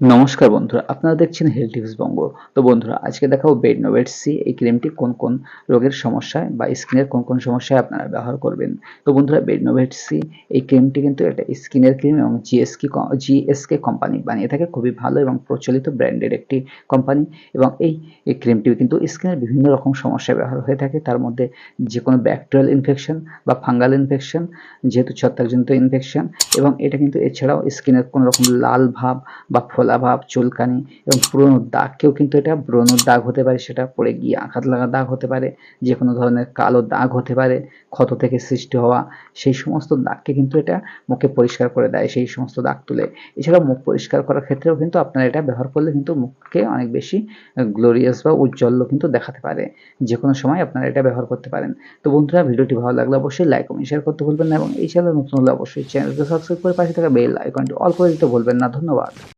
নমস্কার বন্ধুরা, আপনারা দেখছেন হেলথ টিপস বঙ্গ তো বন্ধুরা, আজকে দেখাবো বেড নোভেট সি এই ক্রিমটি কোন কোন রোগের সমস্যায় বা স্কিনের কোন কোন সমস্যায় আপনারা ব্যবহার করবেন। তো বন্ধুরা বেড নোভেট সি এই ক্রিমটি কিন্তু একটা স্কিনের ক্রিম এবং জিএসকি জিএসকে কোম্পানি বানিয়ে থাকে। খুবই ভালো এবং প্রচলিত ব্র্যান্ডের একটি কোম্পানি এবং এই ক্রিমটি কিন্তু স্কিনের বিভিন্ন রকম সমস্যায় ব্যবহার হয়ে থাকে। তার মধ্যে যে কোনো ব্যাকটেরিয়াল ইনফেকশন বা ফাঙ্গাল ইনফেকশন যেহেতু ছত্রাকজনিত ইনফেকশন এবং এটা কিন্তু এছাড়াও স্কিনের কোনো রকম লাল ভাব বা ফোলাভাব চুলকানি এবং পুরনো দাগকেও কিন্তু এটা ব্রণর দাগ হতে পারে, সেটা পড়ে গিয়ে আঘাত লাগা দাগ হতে পারে যে কোনো ধরনের কালো দাগ হতে পারে, ক্ষত থেকে সৃষ্টি হওয়া, সেই সমস্ত দাগকে কিন্তু এটা মুখে পরিষ্কার করে দেয়, সেই সমস্ত দাগ তুলে। এছাড়াও মুখ পরিষ্কার করার ক্ষেত্রেও কিন্তু আপনারা এটা ব্যবহার করলে কিন্তু মুখকে অনেক বেশি গ্লোরিয়াস বা উজ্জ্বল কিন্তু দেখাতে পারে। যে কোনো সময় আপনারা এটা ব্যবহার করতে পারেন। তো বন্ধুরা, ভিডিওটি ভালো লাগলে অবশ্যই লাইক এবং শেয়ার করতে ভুলবেন না এবং এই চ্যানেল নতুন হলে অবশ্যই চ্যানেলকে সাবস্ক্রাইব করে পাশে থাকা বেল আইকনটি অল করে দিতে ভুলবেন না। ধন্যবাদ।